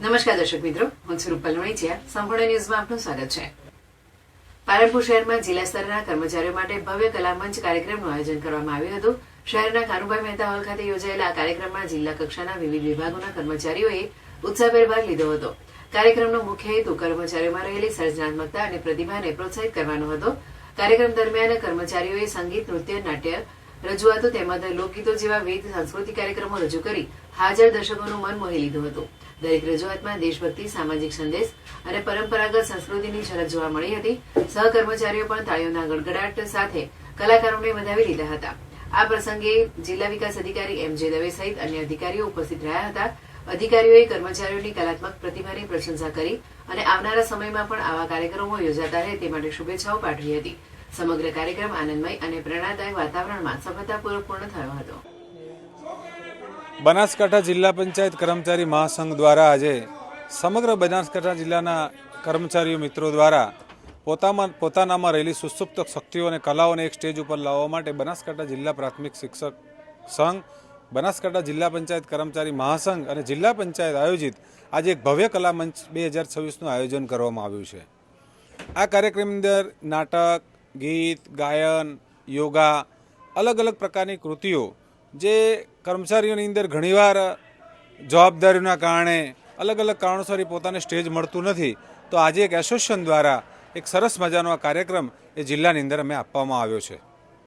નમસ્કાર દર્શક મિત્રો, હું સ્વરૂપ પલવણીચિયા સંપૂર્ણ ન્યૂઝમાં આપનું સ્વાગત છે. પાલનપુર શહેરમાં જિલ્લા સ્તરના કર્મચારીઓ માટે ભવ્ય કલામંચ કાર્યક્રમનું આયોજન કરવામાં આવ્યું હતું. શહેરના કાનુભાઈ મહેતા હોલ ખાતે યોજાયેલા આ કાર્યક્રમમાં જિલ્લા કક્ષાના વિવિધ વિભાગોના કર્મચારીઓએ ઉત્સાહભેર ભાગ લીધો હતો. કાર્યક્રમનો મુખ્ય હેતુ કર્મચારીઓમાં રહેલી સર્જનાત્મકતા અને પ્રતિભાને પ્રોત્સાહિત કરવાનો હતો. કાર્યક્રમ દરમિયાન કર્મચારીઓએ સંગીત, નૃત્ય, નાટ્ય રજૂઆતો તેમજ લોકગીતો જેવા વિવિધ સાંસ્કૃતિક કાર્યક્રમો રજૂ કરી હાજર દર્શકોનું મન મોહી લીધું હતું. દરેક રજૂઆતમાં દેશભક્તિ, સામાજિક સંદેશ અને પરંપરાગત સંસ્કૃતિની ઝલક જોવા મળી હતી. સહકર્મચારીઓ પણ તાળીઓના ગડગડાટ સાથે કલાકારોને વધાવી લીધા હતા. આ પ્રસંગે જિલ્લા વિકાસ અધિકારી એમ જે દવે સહિત અન્ય અધિકારીઓ ઉપસ્થિત રહ્યા હતા. અધિકારીઓએ કર્મચારીઓની કલાત્મક પ્રતિભાની પ્રશંસા કરી અને આવનારા સમયમાં પણ આવા કાર્યક્રમો યોજાતા રહે તે માટે શુભેચ્છાઓ પાઠવી હતી. સમગ્ર કાર્યક્રમ આનંદમય અને પ્રેરણાદાયક વાતાવરણમાં સફળતાપૂર્વક પૂર્ણ થયો હતો. બનાસકાંઠા જિલ્લા પંચાયત કર્મચારી મહાસંઘ દ્વારા આજે સમગ્ર બનાસકાંઠા જિલ્લાના કર્મચારીઓ મિત્રો દ્વારા પોતામાં પોતાનામાં રહેલી સુસુપ્ત શક્તિઓ અને કલાઓને એક સ્ટેજ ઉપર લાવવા માટે બનાસકાંઠા જિલ્લા પ્રાથમિક શિક્ષક સંઘ, બનાસકાંઠા જિલ્લા પંચાયત કર્મચારી મહાસંઘ અને જિલ્લા પંચાયત આયોજિત આજે એક ભવ્ય કલા મંચ બે હજાર છવ્વીસનું આયોજન કરવામાં આવ્યું છે. આ કાર્યક્રમની અંદર નાટક ગીત, ગાયન, યોગા, અલગ અલગ પ્રકારની કૃતિઓ જે કર્મચારીઓની અંદર ઘણીવાર જવાબદારીઓના કારણે અલગ અલગ કારણોસર એ પોતાને સ્ટેજ મળતું નથી. તો આજે એક એસોસિએશન દ્વારા એક સરસ મજાનો આ કાર્યક્રમ એ જિલ્લાની અંદર અમે આપવામાં આવ્યો છે.